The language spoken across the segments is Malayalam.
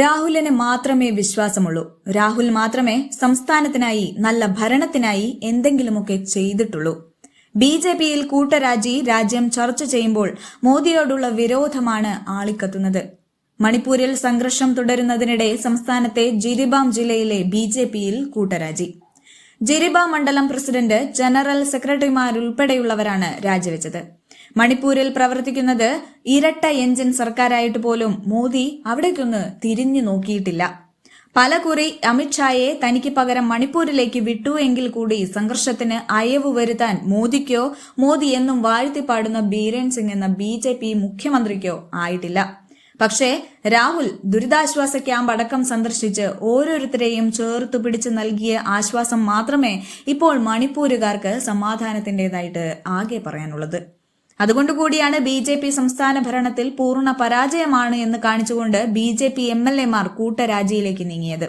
രാഹുലിന് മാത്രമേ വിശ്വാസമുള്ളൂ. രാഹുൽ മാത്രമേ സംസ്ഥാനത്തിനായി നല്ല ഭരണത്തിനായി എന്തെങ്കിലുമൊക്കെ ചെയ്തിട്ടുള്ളൂ. ബി ജെ പിയിൽ കൂട്ടരാജി രാജ്യം ചർച്ച ചെയ്യുമ്പോൾ മോദിയോടുള്ള വിരോധമാണ് ആളിക്കത്തുന്നത്. മണിപ്പൂരിൽ സംഘർഷം തുടരുന്നതിനിടെ സംസ്ഥാനത്തെ ജിരിബാം ജില്ലയിലെ ബി കൂട്ടരാജി. ജിരിബ മണ്ഡലം പ്രസിഡന്റ് ജനറൽ സെക്രട്ടറിമാരുൾപ്പെടെയുള്ളവരാണ് രാജിവെച്ചത്. മണിപ്പൂരിൽ പ്രവർത്തിക്കുന്നത് ഇരട്ട എഞ്ചിൻ സർക്കാരായിട്ട് പോലും മോദി അവിടേക്കൊന്ന് തിരിഞ്ഞു നോക്കിയിട്ടില്ല. പലകുറി അമിത്ഷായെ തനിക്ക് പകരം മണിപ്പൂരിലേക്ക് വിട്ടു എങ്കിൽ കൂടി സംഘർഷത്തിന് അയവ് വരുത്താൻ മോദിക്കോ മോദി എന്നും വാഴ്ത്തിപ്പാടുന്ന ബീരൻ സിംഗ് എന്ന ബി മുഖ്യമന്ത്രിക്കോ ആയിട്ടില്ല. പക്ഷേ രാഹുൽ ദുരിതാശ്വാസ ക്യാമ്പ് അടക്കം സന്ദർശിച്ച് ഓരോരുത്തരെയും ചേർത്തു പിടിച്ച് നൽകിയ ആശ്വാസം മാത്രമേ ഇപ്പോൾ മണിപ്പൂരുകാർക്ക് സമാധാനത്തിന്റേതായിട്ട് ആകെ പറയാനുള്ളത്. അതുകൊണ്ടുകൂടിയാണ് ബി ജെ പി സംസ്ഥാന ഭരണത്തിൽ പൂർണ പരാജയമാണ് എന്ന് കാണിച്ചുകൊണ്ട് B J P M L എമാർ കൂട്ടരാജിയിലേക്ക് നീങ്ങിയത്.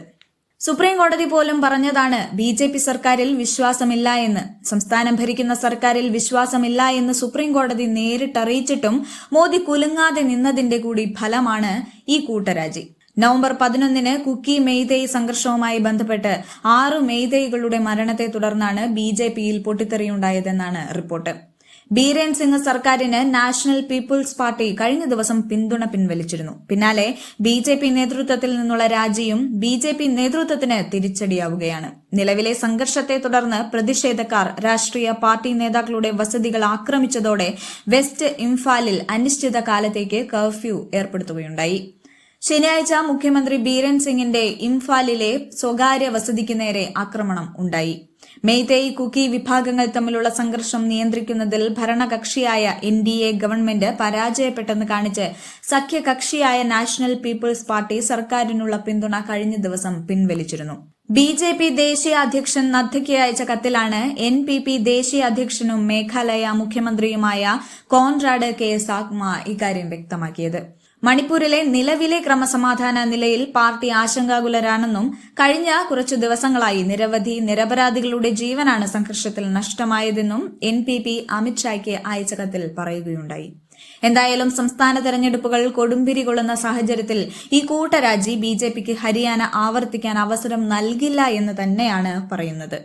സുപ്രീം കോടതി പോലും പറഞ്ഞതാണ് ബി ജെ പി സർക്കാരിൽ വിശ്വാസമില്ല എന്ന്. സംസ്ഥാനം ഭരിക്കുന്ന സർക്കാരിൽ വിശ്വാസമില്ല എന്ന് സുപ്രീം കോടതി നേരിട്ടറിയിച്ചിട്ടും മോദി കുലുങ്ങാതെ നിന്നതിന്റെ കൂടി ഫലമാണ് ഈ കൂട്ടരാജി. നവംബർ പതിനൊന്നിന് കുക്കി മെയ്തേയ് സംഘർഷവുമായി ബന്ധപ്പെട്ട് ആറ് മെയ്തേയ്കളുടെ മരണത്തെ തുടർന്നാണ് ബി ജെ പിയിൽ പൊട്ടിത്തെറിയുണ്ടായതെന്നാണ് റിപ്പോർട്ട്. ബീരേൻ സിംഗ് സർക്കാരിന് നാഷണൽ പീപ്പിൾസ് പാർട്ടി കഴിഞ്ഞ ദിവസം പിന്തുണ പിൻവലിച്ചിരുന്നു. പിന്നാലെ ബി ജെ പി നേതൃത്വത്തിൽ നിന്നുള്ള രാജിയും ബി ജെ പി നേതൃത്വത്തിന് തിരിച്ചടിയാവുകയാണ്. നിലവിലെ സംഘർഷത്തെ തുടർന്ന് പ്രതിഷേധക്കാർ രാഷ്ട്രീയ പാർട്ടി നേതാക്കളുടെ വസതികൾ ആക്രമിച്ചതോടെ വെസ്റ്റ് ഇംഫാലിൽ അനിശ്ചിത കാലത്തേക്ക് കർഫ്യൂ ഏർപ്പെടുത്തുകയുണ്ടായി. ശനിയാഴ്ച മുഖ്യമന്ത്രി ബീരൻ സിംഗിന്റെ ഇംഫാലിലെ സ്വകാര്യ വസതിക്ക് നേരെ ആക്രമണം ഉണ്ടായി. മെയ്തേയ് കുക്കി വിഭാഗങ്ങൾ തമ്മിലുള്ള സംഘർഷം നിയന്ത്രിക്കുന്നതിൽ ഭരണകക്ഷിയായ എൻ ഡി എ ഗവൺമെന്റ് പരാജയപ്പെട്ടെന്ന് കാണിച്ച് സഖ്യകക്ഷിയായ നാഷണൽ പീപ്പിൾസ് പാർട്ടി സർക്കാരിനുള്ള പിന്തുണ കഴിഞ്ഞ ദിവസം പിൻവലിച്ചിരുന്നു. ബി ജെ പി ദേശീയ അധ്യക്ഷൻ നദ്ദയ്ക്ക് അയച്ച കത്തിലാണ് എൻ പി പി ദേശീയ അധ്യക്ഷനും മേഘാലയ മുഖ്യമന്ത്രിയുമായ കോൺറാഡ് കെ സാഗ്മ ഇക്കാര്യം വ്യക്തമാക്കിയത്. മണിപ്പൂരിലെ നിലവിലെ ക്രമസമാധാന നിലയിൽ പാർട്ടി ആശങ്കാകുലരാണെന്നും കഴിഞ്ഞ കുറച്ചു ദിവസങ്ങളായി നിരവധി നിരപരാധികളുടെ ജീവനാണ് സംഘർഷത്തിൽ നഷ്ടമായതെന്നും എൻ പി പി അമിത്ഷായ്ക്ക് അയച്ച കത്തിൽ പറയുകയുണ്ടായി. എന്തായാലും സംസ്ഥാന തെരഞ്ഞെടുപ്പുകൾ കൊടുമ്പിരി കൊള്ളുന്ന സാഹചര്യത്തിൽ ഈ കൂട്ടരാജി ബി ജെ പിക്ക് ഹരിയാന ആവർത്തിക്കാൻ അവസരം നൽകില്ല എന്ന് തന്നെയാണ് പറയുന്നത്.